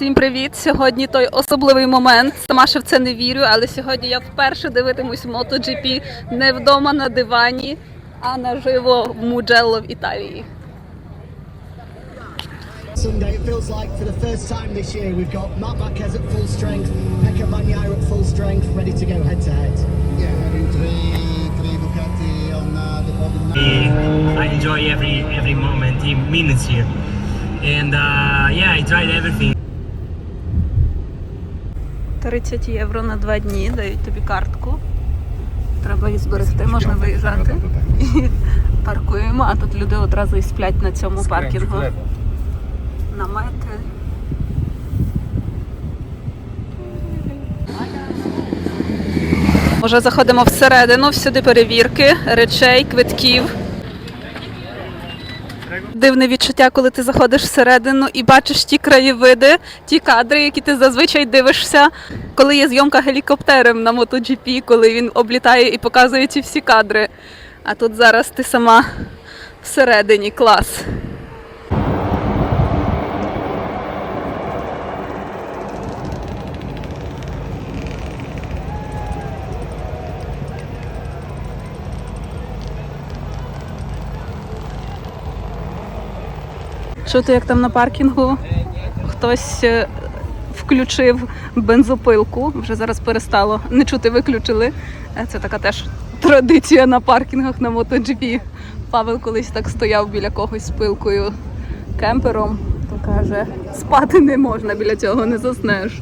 Всім привіт! Сьогодні той особливий момент. Сама ще в це не вірю, але сьогодні я вперше дивитимусь MotoGP не вдома на дивані, а наживо в Муджелло в Італії. Sunday, it feels like for the first time this year we've got Mark Marquez at full strength, Pekka Bagnaia at full strength, ready to go head to head. Yeah, having three three Ducati on uh, the podium. I enjoy every every moment, minutes here, and uh, yeah, I tried everything. 30 євро на два дні дають тобі картку. Треба її зберегти, можна виїжджати. І паркуємо, а тут люди одразу і сплять на цьому паркінгу. Намети. Вже заходимо всередину, всюди перевірки, речей, квитків. Дивне відчуття, коли ти заходиш всередину і бачиш ті краєвиди, ті кадри, які ти зазвичай дивишся, коли є зйомка гелікоптером на MotoGP, коли він облітає і показує ці всі кадри. А тут зараз ти сама всередині клас. Чути, як там на паркінгу хтось е, включив бензопилку. Вже зараз перестало не чути, виключили. Е, Це така теж традиція на паркінгах на MotoGP. Павел колись так стояв біля когось з пилкою кемпером, то каже, спати не можна біля цього, не заснеш.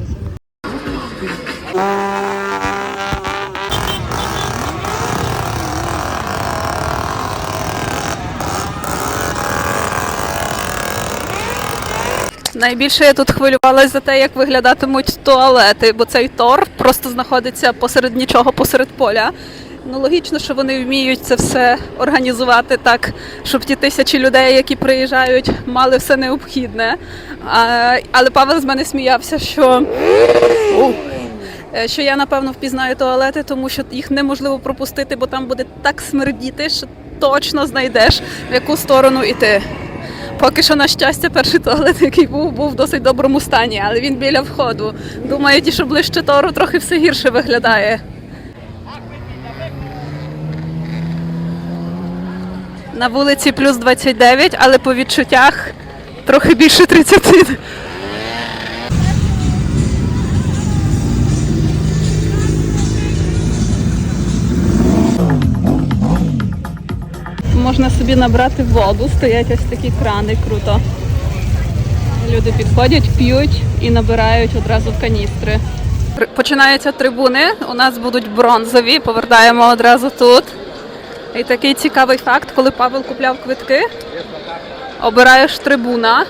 Найбільше я тут хвилювалася за те, як виглядатимуть туалети, бо цей тор просто знаходиться посеред нічого, посеред поля. Ну, логічно, що вони вміють це все організувати так, щоб ті тисячі людей, які приїжджають, мали все необхідне. А, але Павел з мене сміявся, що, е, що я напевно впізнаю туалети, тому що їх неможливо пропустити, бо там буде так смердіти, що точно знайдеш, в яку сторону йти. Поки що, на щастя, перший туалет, який був, був в досить доброму стані, але він біля входу. Думаю, ті, що ближче тору, трохи все гірше виглядає. На вулиці плюс 29, але по відчуттях трохи більше 30. Можна собі набрати воду, стоять ось такі крани, круто. Люди підходять, п'ють і набирають одразу в каністри. Починаються трибуни, у нас будуть бронзові, повертаємо одразу тут. І такий цікавий факт, коли Павел купляв квитки, обираєш трибуна,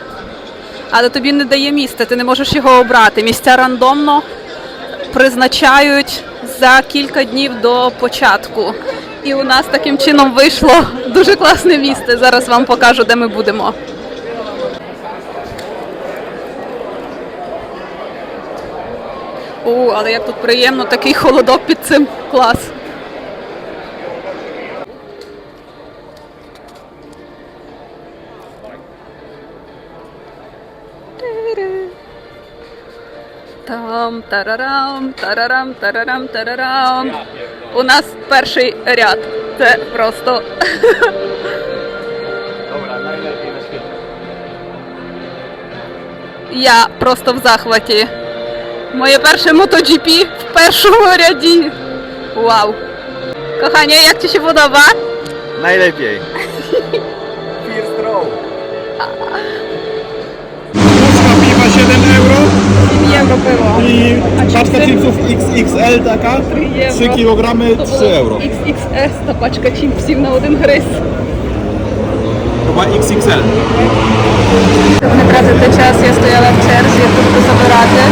але тобі не дає місця, ти не можеш його обрати. Місця рандомно призначають за кілька днів до початку. І у нас таким чином вийшло дуже класне місце. Зараз вам покажу, де ми будемо. О, але як тут приємно, такий холодок під цим клас. Там тарарам, тарарам, тарарам, тарарам. У нас перший ряд. Це просто. Я просто в захваті. Моє перше MotoGP в першому ряді. Вау. Кохання, як тобі się podoba? Najlepiej. 7 євро było. i A paczka chipsy? chipsów XXL taka 3 euro. kg To 3 було euro. XXS та пачка чіпсів на один гриз. Chyba XXL. Щоб не тратити час, я стояла в черзі, тобто забирати.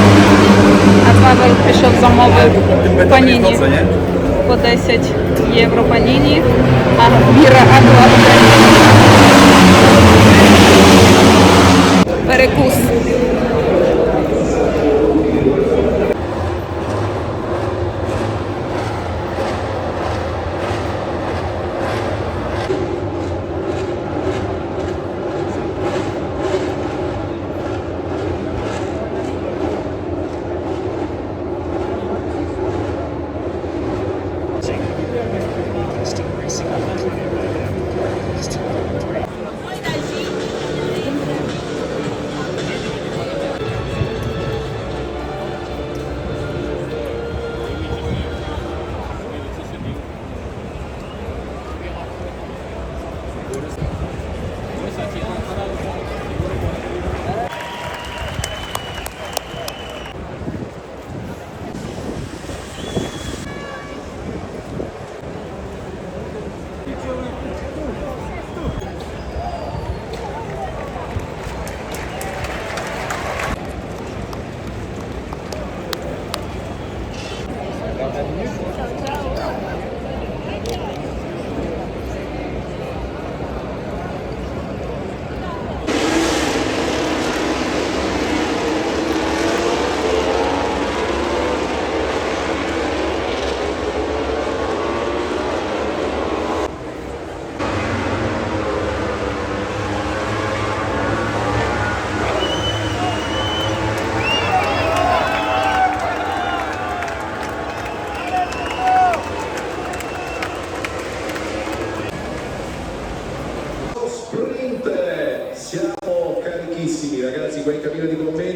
А Павел пішов замовив паніні по 10 євро паніні, а Міра Агуарде. Перекус.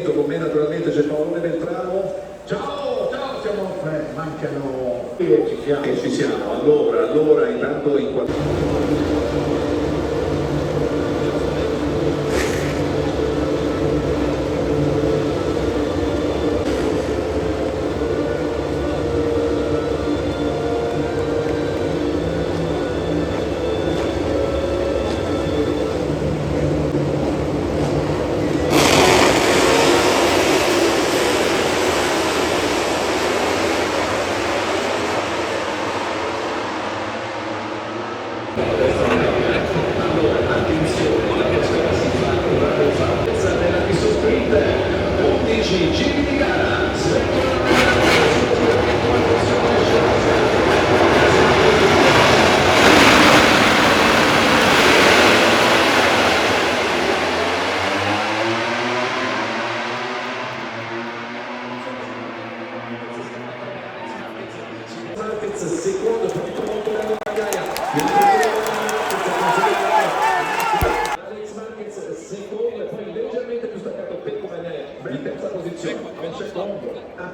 Movimento con me naturalmente c'è Paolone Beltramo. Ciao, ciao, siamo eh, mancano e ci siamo. E ci siamo. Allora, allora intanto in qualche Attenzione, la terza classificata, la terza della 11 giri di gara.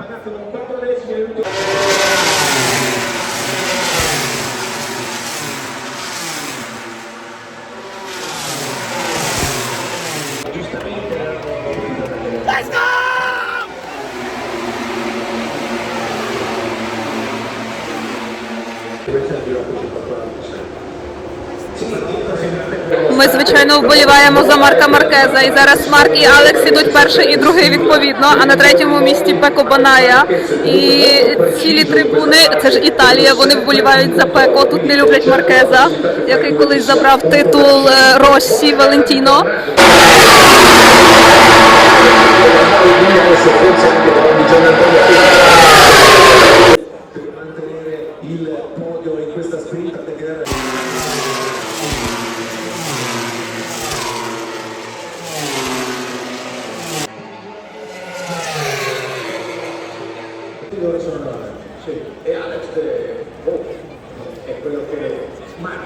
సంగతులు ఉత్తరప్రదేశ్ ఏమిటో? Ми звичайно вболіваємо за Марка Маркеза. І зараз Марк і Алекс ідуть перший і другий відповідно. А на третьому місці Пеко Баная. І цілі трибуни, це ж Італія. Вони вболівають за Пеко. Тут не люблять Маркеза, який колись забрав титул е, Россі Валентіно.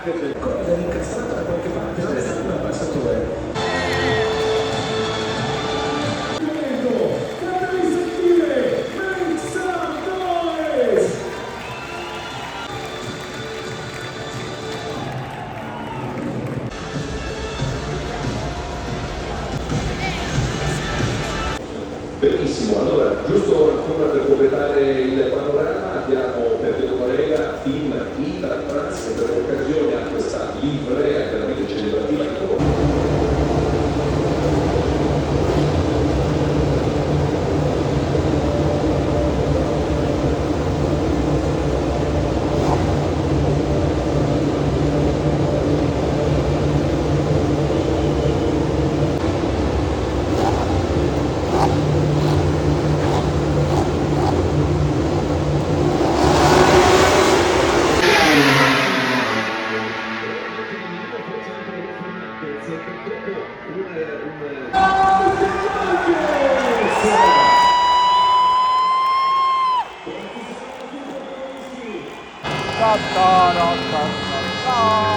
Marquez cosa è incassato da qualche parte non è stato un passatore Benissimo, allora giusto ancora per completare il panorama abbiamo Vito Correa in Ita Trans che per l'occasione Impre, Got, got, got, got, got.